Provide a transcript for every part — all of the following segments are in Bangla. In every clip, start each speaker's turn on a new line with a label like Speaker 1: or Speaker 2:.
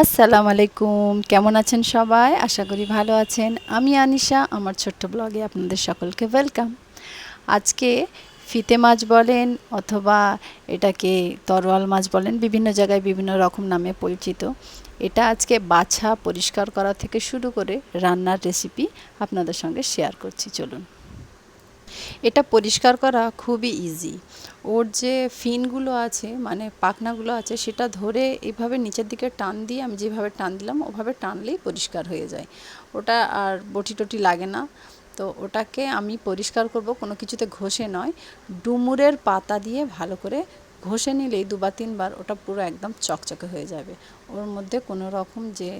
Speaker 1: আসসালামু আলাইকুম। কেমন আছেন সবাই? আশা করি ভালো আছেন। আমি আনিশা, আমার ছোট্ট ব্লগে আপনাদের সকলকে ওয়েলকাম। আজকে ফিতে মাছ বলেন অথবা এটাকে তরোয়াল মাছ বলেন, বিভিন্ন জায়গায় বিভিন্ন রকম নামে পরিচিত। এটা আজকে বাছা পরিষ্কার করা থেকে শুরু করে রান্নার রেসিপি আপনাদের সঙ্গে শেয়ার করছি। চলুন। এটা পরিষ্কার করা খুবই ইজি ওর যে ফিনগুলো আছে মানে পাখনাগুলো আছে, সেটা ধরে এইভাবে নিচের দিকে টান দিয়ে আমি যেভাবে টান দিলাম, ওভাবে টানলেই পরিষ্কার হয়ে যায়। ওটা আর বটি টটি লাগে না। তো ওটাকে আমি পরিষ্কার করব, কোনো কিছুতে ঘষে নয়। ডুমুরের পাতা দিয়ে ভালো করে ঘষে নিলেই দুবার, তিনবার ওটা পুরো একদম চকচকে হয়ে যাবে। ওর মধ্যে কোনো রকম যে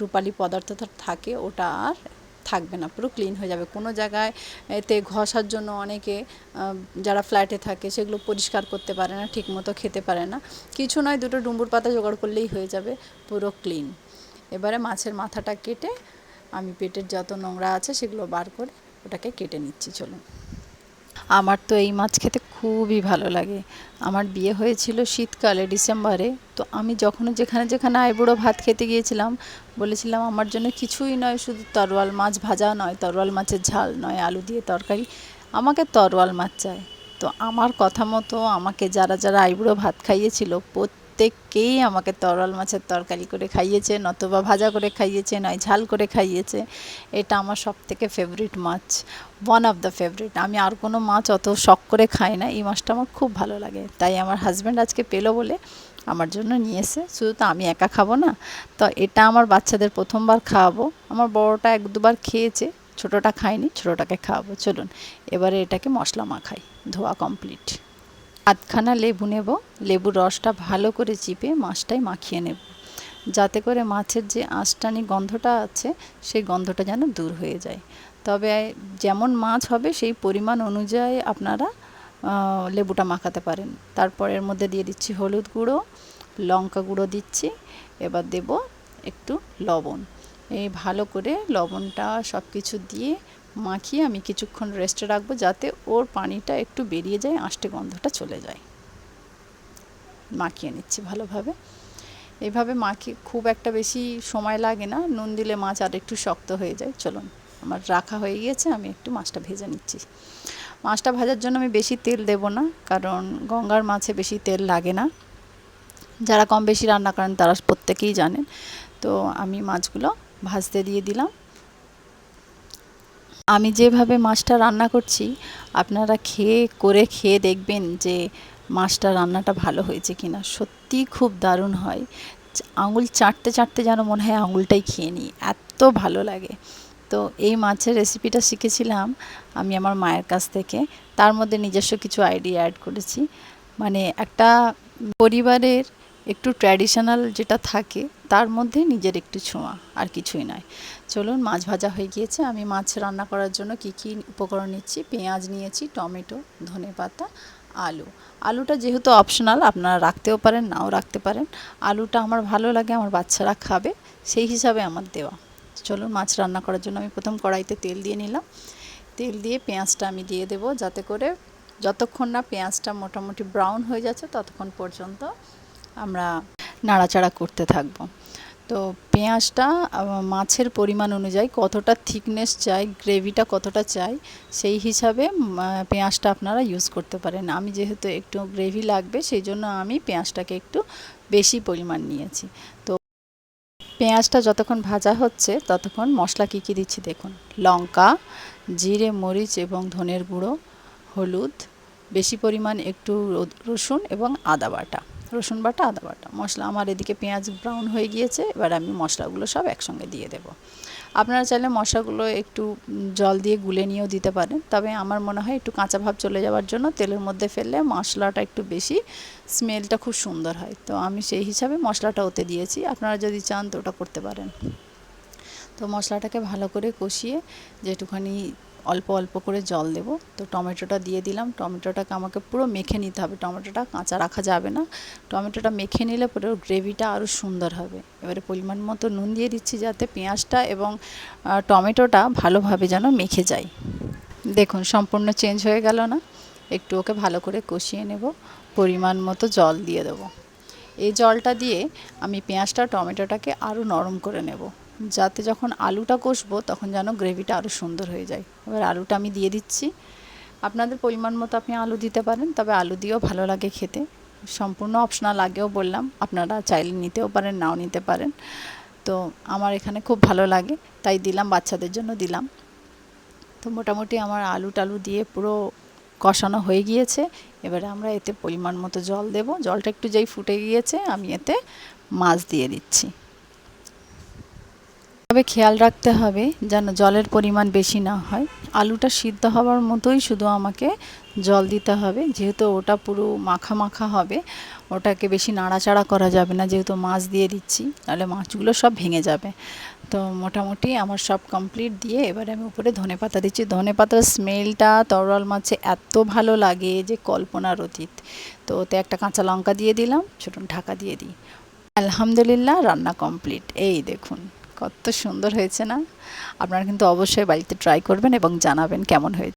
Speaker 1: রূপালি পদার্থটা থাকে, ওটা আর থাকবে না, পুরো ক্লিন হয়ে যাবে। কোনো জায়গায় এতে ঘষার জন্য অনেকে যারা ফ্ল্যাটে থাকে সেগুলো পরিষ্কার করতে পারে না, ঠিকমতো খেতে পারে না। কিছু নয়, দুটো ডুম্বুর পাতা জোগাড় করলেই হয়ে যাবে, পুরো ক্লিন এবারে মাছের মাথাটা কেটে আমি পেটের যত নোংরা আছে সেগুলো বার করে ওটাকে কেটে নিচ্ছি, চলুন। আমার তো এই মাছ খেতে খুবই ভালো লাগে। আমার বিয়ে হয়েছিল শীতকালে, ডিসেম্বরে। তো আমি যখন যেখানে যেখানে আইবুড়ো ভাত খেতে গিয়েছিলাম, বলেছিলাম, আমার জন্য কিছুই নয়, শুধু তরোয়াল মাছ ভাজা নয়, তরোয়াল মাছের ঝাল নয়, আলু দিয়ে তরকারি। আমাকে তরোয়াল মাছ চাই। তো আমার কথা মতো আমাকে যারা যারা আইবুড়ো ভাত খাইয়েছিল প্রত্যেককেই আমাকে তরোয়াল মাছের তরকারি করে খাইয়েছে, নতুবা ভাজা করে খাইয়েছে, নয় ঝাল করে খাইয়েছে। এটা আমার সব থেকে ফেভারিট মাছ ওয়ান অফ দ্য ফেভারিট আমি আর কোনো মাছ অত শখ করে খাই না, এই মাছটা আমার খুব ভালো লাগে। তাই আমার হাজব্যান্ড আজকে পেল বলে আমার জন্য নিয়ে এসে, শুধু তো আমি একা খাব না, তো এটা আমার বাচ্চাদের প্রথমবার খাওয়াবো। আমার বড়টা এক দুবার খেয়েছে, ছোটোটা খায়নি, ছোটোটাকে খাওয়াবো। চলুন, এবারে এটাকে মশলা মাখাই, ধোয়া কমপ্লিট আধখানা লেবু নেব। লেবুর রসটা ভালো করে চিপে মাছটাই মাখিয়ে নেব। যাতে করে মাছের যে আঁশটানি গন্ধটা আছে, সেই গন্ধটা যেন দূর হয়ে যায়। তবে যেমন মাছ হবে, সেই পরিমাণ অনুযায়ী আপনারা লেবুটা মাখাতে পারেন। তারপর এর মধ্যে দিয়ে দিচ্ছি হলুদ গুঁড়ো, লঙ্কা গুঁড়ো দিচ্ছি। এবার দেব একটু লবণ। এই ভালো করে লবণটা সব কিছু দিয়ে মাখিয়ে আমি কিছুক্ষণ রেস্টে রাখব যাতে ওর পানিটা একটু বেরিয়ে যায়, আষ্টে গন্ধটা চলে যায়। মাখিয়ে নিচ্ছি ভালোভাবে। এইভাবে মাখিয়ে খুব একটা বেশি সময় লাগে না, নুন দিলে মাছ আর একটু শক্ত হয়ে যায়। চলুন, আমার রাখা হয়ে গিয়েছে, আমি একটু মাছটা ভেজে নিচ্ছি। মাছটা ভাজার জন্য আমি বেশি তেল দেব না, কারণ গঙ্গার মাছে বেশি তেল লাগে না। যারা কম বেশি রান্না করেন তারা প্রত্যেকেই জানেন। তো আমি মাছগুলো ভাজতে দিয়ে দিলাম। আমি যেভাবে মাছটা রান্না করছি, আপনারা খেয়ে, করে খেয়ে দেখবেন যে মাছটা রান্নাটা ভালো হয়েছে কিনা। সত্যিই খুব দারুণ হয়। আঙুল চাটতে চাটতে যেন মনে হয় আঙুলটাই খেয়ে নিই। এত ভালো লাগে। তো এই মাছের রেসিপিটা শিখেছিলাম আমি আমার মায়ের কাছ থেকে। তার মধ্যে নিজস্ব কিছু আইডিয়া অ্যাড করেছি। মানে একটা পরিবারের একটু ট্র্যাডিশনাল যেটা থাকে, তার মধ্যে নিজের একটু ছোঁয়া, আর কিছুই নয়। চলুন, মাছ ভাজা হয়ে গিয়েছে। আমি মাছ রান্না করার জন্য কি কি উপকরণ নিচ্ছি? পেঁয়াজ নিয়েছি, টমেটো ধনেপাতা আলু। আলুটা যেহেতু অপশনাল আপনারা রাখতেও পারেন, নাও রাখতে পারেন। আলুটা আমার ভালো লাগে, আমার বাচ্চারা খাবে, সেই হিসাবে আমার দেওয়া। চলুন, মাছ রান্না করার জন্য আমি প্রথম কড়াইতে তেল দিয়ে নিলাম। তেল দিয়ে পেঁয়াজটা আমি দিয়ে দেবো, যাতে করে যতক্ষণ না পেঁয়াজটা মোটামুটি ব্রাউন হয়ে যাচ্ছে, ততক্ষণ পর্যন্ত আমরা নাড়াচাড়া করতে থাকব। তো পেঁয়াজটা মাছের পরিমাণ অনুযায়ী কতটা থিকনেস চাই গ্রেভিটা কতটা চাই, সেই হিসাবে পেঁয়াজটা আপনারা ইউজ করতে পারেন। আমি যেহেতু একটু গ্রেভি লাগবে, সেই জন্য আমি পেঁয়াজটাকে একটু বেশি পরিমাণ নিয়েছি। তো পেঁয়াজটা যতক্ষণ ভাজা হচ্ছে, ততক্ষণ মশলা কী কী দিচ্ছি দেখুন। লঙ্কা, জিরে, মরিচ এবং ধনের গুঁড়ো, হলুদ, বেশি পরিমাণ একটু রসুন এবং আদা বাটা। রসুন বাটা, আদা বাটা। মশলা আমার এদিকে পেঁয়াজ ব্রাউন হয়ে গিয়েছে, এবার আমি মশলাগুলো সব একসঙ্গে দিয়ে দেব। আপনারা চাইলে মশলাগুলো একটু জল দিয়ে গুলে নিয়েও দিতে পারেন, তবে আমার মনে হয় একটু কাঁচা ভাব চলে যাওয়ার জন্য তেলের মধ্যে ফেললে মশলাটা একটু বেশি স্মেলটা খুব সুন্দর হয়। তো আমি সেই হিসাবে মশলাটা ওতে দিয়েছি, আপনারা যদি চান তো ওটা করতে পারেন। তো মশলাটাকে ভালো করে কষিয়ে যেটুখানি অল্প অল্প করে জল দেব। তো টমেটোটা দিয়ে দিলাম। টমেটোটাকে আমাকে পুরো মেখে নিতে হবে। টমেটোটা কাঁচা রাখা যাবে না। টমেটোটা মেখে নিলে পরে গ্রেভিটা আরও সুন্দর হবে। এবারে পরিমাণ মতো নুন দিয়ে দিচ্ছি যাতে পেঁয়াজটা এবং টমেটোটা ভালোভাবে যেন মেখে যায়। দেখুন, সম্পূর্ণ চেঞ্জ হয়ে গেল না? একটু ওকে ভালো করে কষিয়ে নেব। পরিমাণ মতো জল দিয়ে দেবো। এই জলটা দিয়ে আমি পেঁয়াজটা, টমেটোটাকে আরও নরম করে নেব। যাতে যখন আলুটা কষবো তখন যেন গ্রেভিটা আরও সুন্দর হয়ে যায়। এবার আলুটা আমি দিয়ে দিচ্ছি। আপনাদের পরিমাণ মতো আপনি আলু দিতে পারেন, তবে আলু দিয়েও ভালো লাগে খেতে। সম্পূর্ণ অপশনাল আগেও বললাম, আপনারা চাইলে নিতেও পারেন, নাও নিতে পারেন। তো আমার এখানে খুব ভালো লাগে, তাই দিলাম, বাচ্চাদের জন্য দিলাম। তো মোটামুটি আমার আলু টালু দিয়ে পুরো কষানো হয়ে গিয়েছে। এবারে আমরা এতে পরিমাণ মতো জল দেব। জলটা একটু যেই ফুটে গিয়েছে, আমি এতে মাছ দিয়ে দিচ্ছি। তবে খেয়াল রাখতে হবে যেন জলের পরিমাণ বেশি না হয়। আলুটা সিদ্ধ হওয়ার মতোই শুধু আমাকে জল দিতে হবে, যেহেতু ওটা পুরো মাখা মাখা হবে। ওটাকে বেশি নাড়াচাড়া করা যাবে না, যেহেতু মাছ দিয়ে দিচ্ছি, তাহলে মাছগুলো সব ভেঙে যাবে। তো মোটামুটি আমার সব কমপ্লিট দিয়ে এবারে আমি উপরে ধনে পাতা দিচ্ছি। ধনে পাতার স্মেলটা তরল মাছে এত ভালো লাগে যে কল্পনার অতীত। তো ওতে একটা কাঁচা লঙ্কা দিয়ে দিলাম, ছোট ঢাকা দিয়ে দিই। আলহামদুলিল্লাহ রান্না কমপ্লিট এই দেখুন। কত সুন্দর হয়েছে না? আপনারা কিন্তু অবশ্যই বাড়িতে ট্রাই করবেন এবং জানাবেন কেমন হয়েছে।